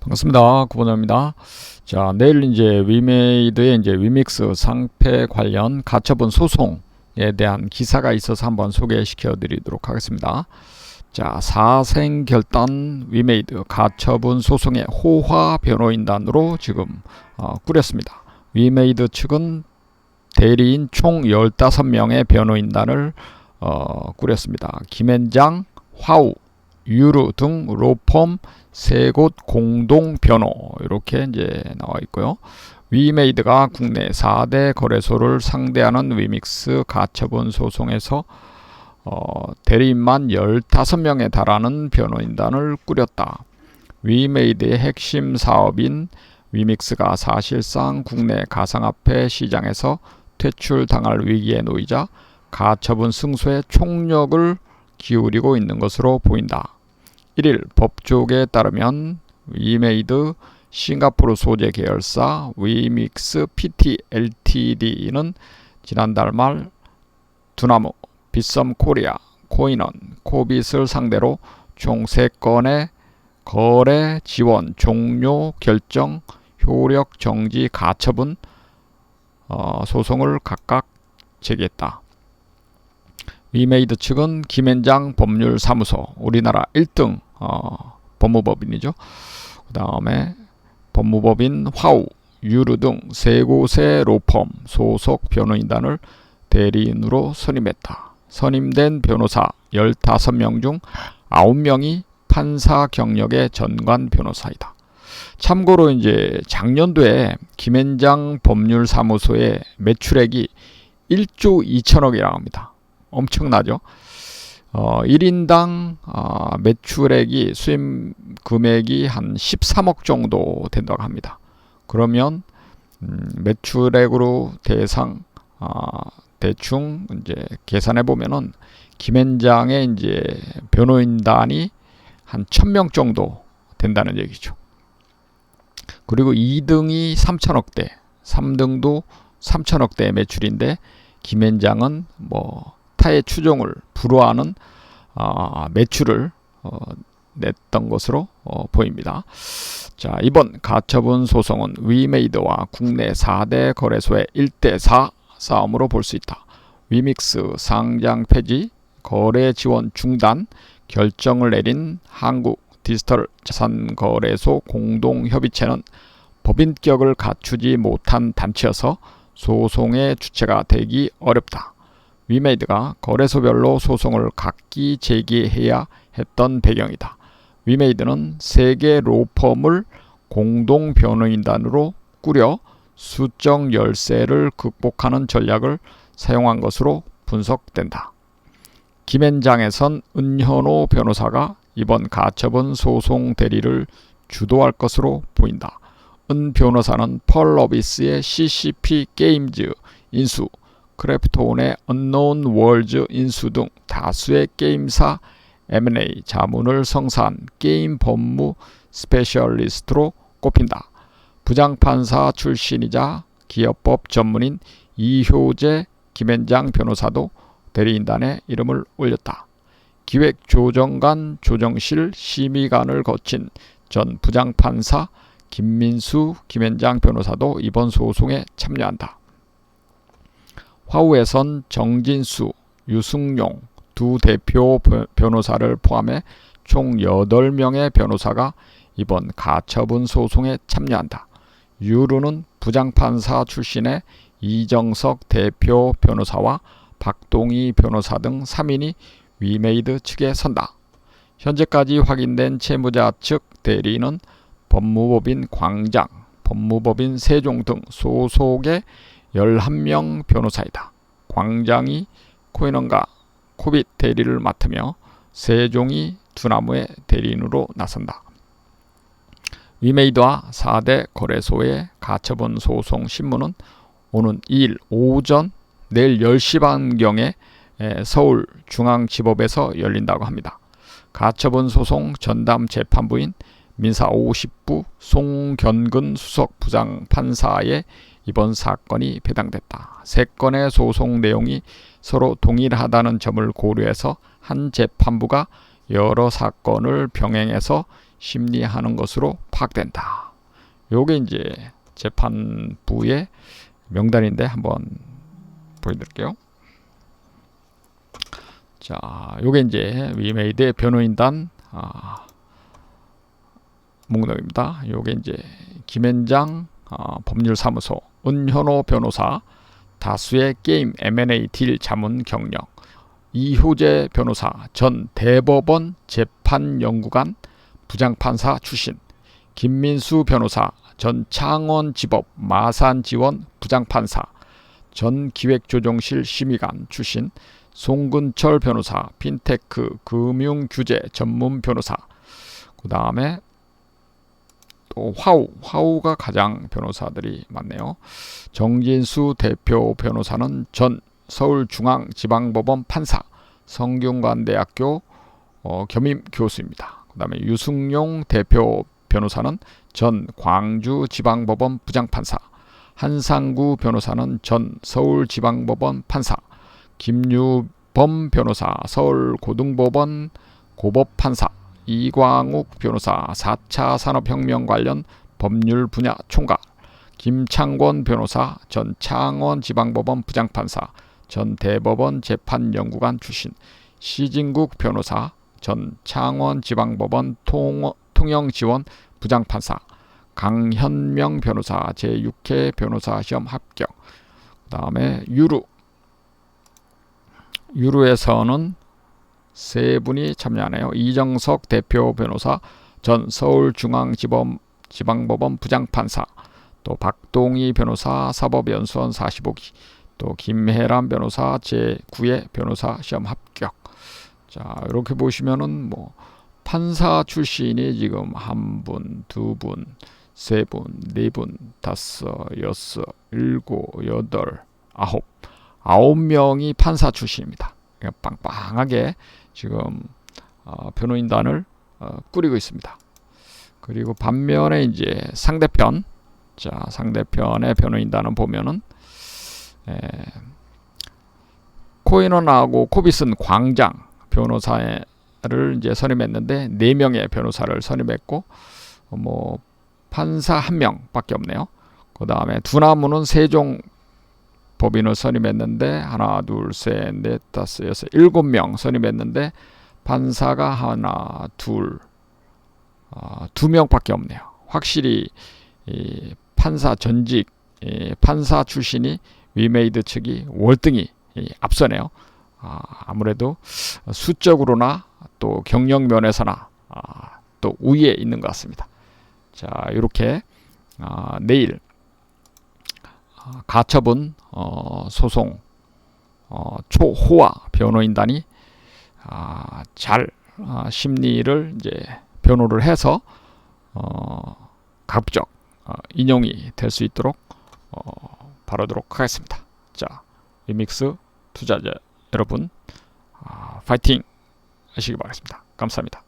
반갑습니다. 구본호입니다. 자, 내일 이제 위메이드의 이제 위믹스 상패 관련 가처분 소송에 대한 기사가 있어서 한번 소개시켜 드리도록 하겠습니다. 자, 사생 결단 위메이드 가처분 소송의 호화 변호인단으로 지금 어, 꾸렸습니다. 위메이드 측은 대리인 총 15명의 변호인단을 어, 꾸렸습니다. 김현장, 화우, 유르 등 로펌 세 곳 공동 변호 이렇게 이제 나와 있고요. 위메이드가 국내 4대 거래소를 상대하는 위믹스 가처분 소송에서 어, 대리인만 15명에 달하는 변호인단을 꾸렸다. 위메이드의 핵심 사업인 위믹스가 사실상 국내 가상화폐 시장에서 퇴출당할 위기에 놓이자 가처분 승소에 총력을 기울이고 있는 것으로 보인다. 1일 법조계에 따르면 위메이드 싱가포르 소재 계열사 위믹스 PT Ltd는 지난달 말 두나무, 빗썸 코리아, 코인원, 코빗을 상대로 총 3건의 거래 지원 종료 결정 효력 정지 가처분 어, 소송을 각각 제기했다. 위메이드 측은 김현장 법률사무소 우리나라 1등 어, 법무법인이죠. 그 다음에 법무법인 화우, 유르 등 세 곳의 로펌 소속 변호인단을 대리인으로 선임했다. 선임된 변호사 15명 중 9명이 판사 경력의 전관 변호사이다. 참고로 이제 작년도에 김현장 법률사무소의 매출액이 1조 2천억이라고 합니다. 엄청나죠. 어, 1인당 어, 매출액이 수입 금액이 한 13억 정도 된다고 합니다. 그러면 음, 매출액으로 대상 어, 대충 이제 계산해 보면은 김현장의 이제 변호인단이 한 1000명 정도 된다는 얘기죠. 그리고 2등이 3천억대, 3등도 3천억대 매출인데 김현장은 뭐 타의 추종을 불허하는 어, 매출을 어, 냈던 것으로 어, 보입니다. 자, 이번 가처분 소송은 위메이드와 국내 4대 거래소의 1대4 싸움으로 볼 수 있다. 위믹스 상장 폐지, 거래 지원 중단 결정을 내린 한국 디지털 자산 거래소 공동 협의체는 법인격을 갖추지 못한 단체여서 소송의 주체가 되기 어렵다. 위메이드가 거래소별로 소송을 각기 제기해야 했던 배경이다. 위메이드는 세계 로펌을 공동 변호인단으로 꾸려 수적 열세를 극복하는 전략을 사용한 것으로 분석된다. 김현장에선 은현호 변호사가 이번 가처분 소송 대리를 주도할 것으로 보인다. 은 변호사는 펄러비스의 CCP 게임즈 인수, 크래프톤의 언노운 월즈 인수 등 다수의 게임사 M&A 자문을 성사한 게임 법무 스페셜리스트로 꼽힌다. 부장판사 출신이자 기업법 전문인 이효재 김현장 변호사도 대리인단에 이름을 올렸다. 기획조정관 조정실 심의관을 거친 전 부장판사 김민수 김현장 변호사도 이번 소송에 참여한다. 화우에선 정진수, 유승용 두 대표 변호사를 포함해 총 8명의 변호사가 이번 가처분 소송에 참여한다. 유루는 부장판사 출신의 이정석 대표 변호사와 박동희 변호사 등 3인이 위메이드 측에 선다. 현재까지 확인된 채무자 측 대리는 법무법인 광장, 법무법인 세종 등 소속의 11명 변호사이다. 광장이 코인원과 코빗 대리를 맡으며 세종이 두나무의 대리인으로 나선다. 위메이드와 4대 거래소의 가처분 소송 신문은 오는 2일 오전 내일 10시 반경에 서울 중앙지법에서 열린다고 합니다. 가처분 소송 전담 재판부인 민사 50부 송견근 수석 부장 판사의 이번 사건이 배당됐다. 세 건의 소송 내용이 서로 동일하다는 점을 고려해서 한 재판부가 여러 사건을 병행해서 심리하는 것으로 파악된다. 요게 이제 재판부의 명단인데 한번 보여드릴게요. 자, 요게 이제 위메이드의 변호인단 아, 목록입니다. 요게 이제 김현장 아, 법률사무소 은현호 변호사 다수의 게임 M&A 딜 자문 경력 이효재 변호사 전 대법원 재판연구관 부장판사 출신 김민수 변호사 전 창원지법 마산지원 부장판사 전 기획조정실 심의관 출신 송근철 변호사 핀테크 금융규제 전문 변호사 그 다음에 또 화우 화우가 가장 변호사들이 많네요. 정진수 대표 변호사는 전 서울중앙지방법원 판사 성균관대학교 어, 겸임 교수입니다. 그다음에 유승용 대표 변호사는 전 광주지방법원 부장판사 한상구 변호사는 전 서울지방법원 판사 김유범 변호사 서울고등법원 고법판사 이광욱 변호사 4차 산업혁명 관련 법률 분야 총괄 김창권 변호사 전 창원 지방법원 부장판사 전 대법원 재판연구관 출신 시진국 변호사 전 창원 지방법원 통, 통영지원 부장판사 강현명 변호사 제6회 변호사 시험 합격. 그 다음에 유루. 유루에서는 세 분이 참여하네요. 이정석 대표 변호사 전 서울중앙지법 지방법원 부장판사 또 박동희 변호사 사법연수원 45기 또 김혜란 변호사 제9회 변호사 시험 합격 자 이렇게 보시면은 뭐 판사 출신이 지금 한 분, 두 분, 세 분, 네 분, 다섯, 여섯, 일곱, 여덟, 아홉, 아홉 명이 판사 출신입니다. 빵빵하게 지금 어, 변호인단을 어, 꾸리고 있습니다. 그리고 반면에 이제 상대편, 자 상대편의 변호인단은 보면은 에, 코인원하고 코비슨 광장 변호사를 이제 선임했는데 네 명의 변호사를 선임했고 어, 뭐 판사 한 명밖에 없네요. 그 다음에 두나무는 세종 법인을 선임했는데 하나 둘셋넷 다섯 여섯 일곱 명 선임했는데 판사가 하나 둘 어, 두 명밖에 없네요. 확실히 이 판사 전직 이 판사 출신이 위메이드 측이 월등히 이 앞서네요. 아, 아무래도 수적으로나 또 경영 면에서나 아, 또 우위에 있는 것 같습니다. 자 이렇게 아, 내일 아, 가처분 어, 소송 어, 초호화 변호인단이 아, 잘 아, 심리를 이제 변호를 해서 어, 가급적 어, 인용이 될 수 있도록 어, 바라도록 하겠습니다. 자, 리믹스 투자자 여러분 아, 파이팅 하시기 바라겠습니다. 감사합니다.